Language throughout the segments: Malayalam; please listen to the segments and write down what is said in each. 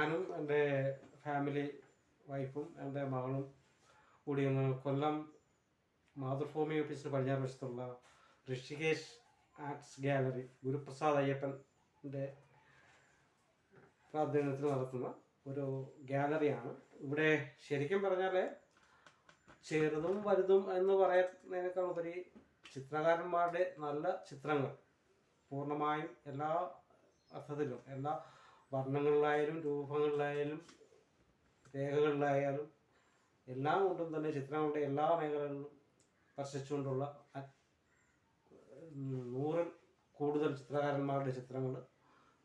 ഞാനും എന്റെ ഫാമിലി വൈഫും എന്റെ മകളും കൂടി ഒന്ന് കൊല്ലം മാതൃഭൂമി ഓഫീസിന് പടിഞ്ഞാറ് വശത്തുള്ള ഋഷികേശ് ആർട്സ് ഗാലറി ഗുരുപ്രസാദ് അയ്യപ്പന്റെ പ്രാധാന്യത്തിൽ നടത്തുന്ന ഒരു ഗാലറിയാണ് ഇവിടെ ശരിക്കും പറഞ്ഞാൽ ചെറുതും വലുതും എന്ന് പറയുന്നതിനേക്കാൾ ഉപരി ചിത്രകാരന്മാരുടെ നല്ല ചിത്രങ്ങൾ പൂർണമായും എല്ലാ അർത്ഥത്തിലും എല്ലാ വർണങ്ങളിലായാലും രൂപങ്ങളിലായാലും രേഖകളിലായാലും എല്ലാം കൊണ്ടും തന്നെ ചിത്രങ്ങളുടെ എല്ലാ മേഖലകളിലും സ്പർശിച്ചുകൊണ്ടുള്ള നൂറിൽ കൂടുതൽ ചിത്രകാരന്മാരുടെ ചിത്രങ്ങൾ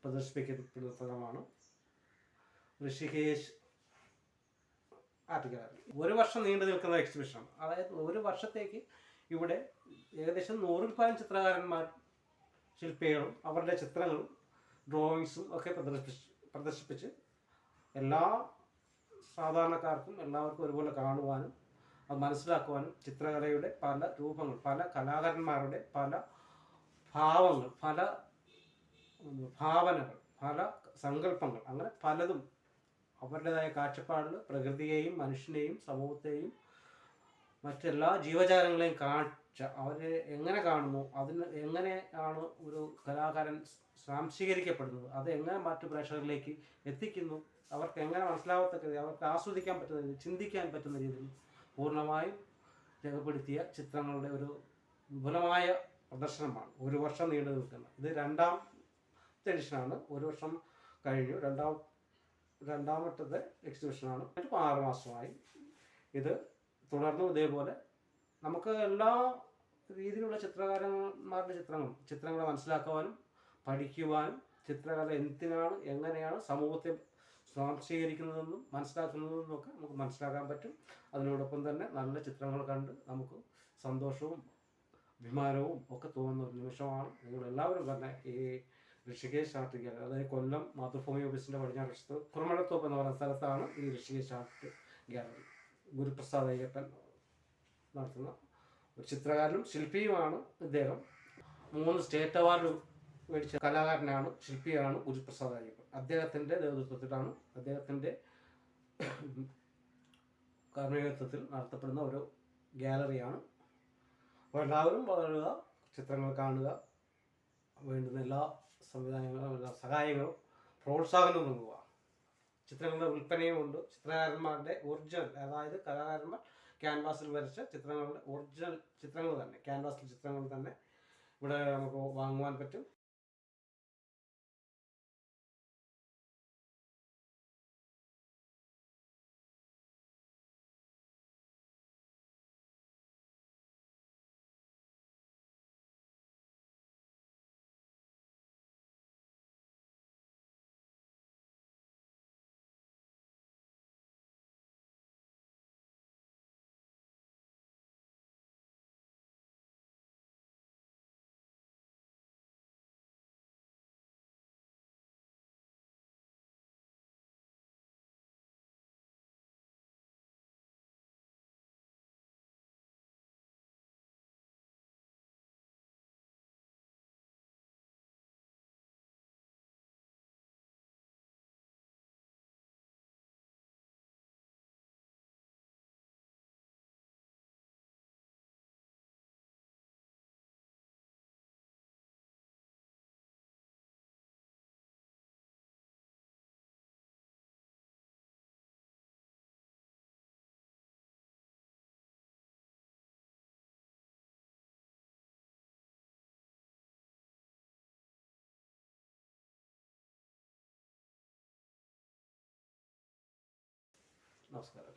പ്രദർശിപ്പിക്കപ്പെടുന്ന സ്ഥലമാണ് ഋഷികേശ് ആർട്ട്. ഗാലറി ഒരു വർഷം നീണ്ടു നിൽക്കുന്ന എക്സിബിഷൻ അതായത് ഒരു വർഷത്തേക്ക് ഇവിടെ ഏകദേശം നൂറിൽ പരം ചിത്രകാരന്മാർ ശില്പികളും അവരുടെ ചിത്രങ്ങളും ഡ്രോയിങ്സും ഒക്കെ പ്രദർശിപ്പിച്ച് പ്രദർശിപ്പിച്ച് എല്ലാ സാധാരണക്കാർക്കും എല്ലാവർക്കും ഒരുപോലെ കാണുവാനും അത് മനസ്സിലാക്കുവാനും ചിത്രകലയുടെ പല രൂപങ്ങൾ പല കലാകാരന്മാരുടെ പല ഭാവങ്ങൾ പല ഭാവനകൾ പല സങ്കല്പങ്ങൾ അങ്ങനെ പലതും അവരുടേതായ കാഴ്ചപ്പാടിൽ പ്രകൃതിയെയും മനുഷ്യനെയും സമൂഹത്തെയും മറ്റെല്ലാ ജീവജാലങ്ങളെയും കാഴ്ച അവരെ എങ്ങനെ കാണുന്നു? അതിന് എങ്ങനെയാണ് ഒരു കലാകാരൻ സ്വാംശീകരിക്കപ്പെടുന്നത് അത് എങ്ങനെ മറ്റു പ്രേക്ഷകരിലേക്ക് എത്തിക്കുന്നു? അവർക്ക് എങ്ങനെ മനസ്സിലാവത്തക്ക അവർക്ക് ആസ്വദിക്കാൻ പറ്റുന്ന രീതിയിൽ ചിന്തിക്കാൻ പറ്റുന്ന രീതിയിൽ പൂർണമായും രേഖപ്പെടുത്തിയ ചിത്രങ്ങളുടെ ഒരു വിപുലമായ പ്രദർശനമാണ്. ഒരു വർഷം നീണ്ടു നിൽക്കുന്നത് ഇത് രണ്ടാം എഡിഷനാണ്. ഒരു വർഷം കഴിഞ്ഞു. രണ്ടാം രണ്ടാമത്തെ എക്സിബിഷനാണ് ആറ് മാസമായി ഇത് തുടർന്നും ഇതേപോലെ. നമുക്ക് എല്ലാ രീതിയിലുള്ള ചിത്രകാരന്മാരുടെ ചിത്രങ്ങളും ചിത്രങ്ങളെ മനസ്സിലാക്കുവാനും പഠിക്കുവാനും ചിത്രകല എന്തിനാണ് എങ്ങനെയാണ് സമൂഹത്തെ സ്വാംശീകരിക്കുന്നതെന്നും മനസ്സിലാക്കുന്നതെന്നും ഒക്കെ നമുക്ക് മനസ്സിലാക്കാൻ പറ്റും. അതിനോടൊപ്പം തന്നെ നല്ല ചിത്രങ്ങൾ കണ്ട് നമുക്ക് സന്തോഷവും അഭിമാനവും ഒക്കെ തോന്നുന്ന ഒരു നിമിഷമാണ്. നിങ്ങൾ എല്ലാവരും തന്നെ ഈ ഋഷികേശ് ആർട്ട് ഗാലറി അതായത് കൊല്ലം മാതൃഭൂമി ഓഫീസിന്റെ പടിഞ്ഞാറ് വശത്ത് കുറുമലത്തോപ്പ് എന്ന് പറയുന്ന സ്ഥലത്താണ് ഈ ഋഷികേശ് ആർട്ട് ഗാലറി. ഗുരുപ്രസാദ് അയ്യപ്പൻ നടത്തുന്ന ഒരു ചിത്രകാരനും ശില്പിയുമാണ് ഇദ്ദേഹം. മൂന്ന് സ്റ്റേറ്റ് അവാർഡ് മേടിച്ച കലാകാരനാണ് ശില്പിയാണ് ഗുരുപ്രസാദ് അയ്യപ്പൻ. അദ്ദേഹത്തിന്റെ നേതൃത്വത്തിലാണ് അദ്ദേഹത്തിന്റെ കാർമ്മികത്വത്തിൽ നടത്തപ്പെടുന്ന ഒരു ഗാലറിയാണ്. അപ്പോൾ എല്ലാവരും വളരുക ചിത്രങ്ങൾ കാണുക വേണ്ടുന്ന എല്ലാ സംവിധാനങ്ങളും എല്ലാ സഹായങ്ങളും പ്രോത്സാഹനവും നൽകുക. ചിത്രങ്ങളുടെ വിൽപ്പനയുമുണ്ട് ചിത്രകാരന്മാരുടെ ഒറിജിനൽ അതായത് കലാകാരന്മാർ ക്യാൻവാസിൽ വരച്ച ചിത്രങ്ങളുടെ ഒറിജിനൽ ചിത്രങ്ങൾ തന്നെ ക്യാൻവാസിൽ ചിത്രങ്ങൾ തന്നെ ഇവിടെ നമുക്ക് വാങ്ങുവാൻ പറ്റും. നമസ്കാരം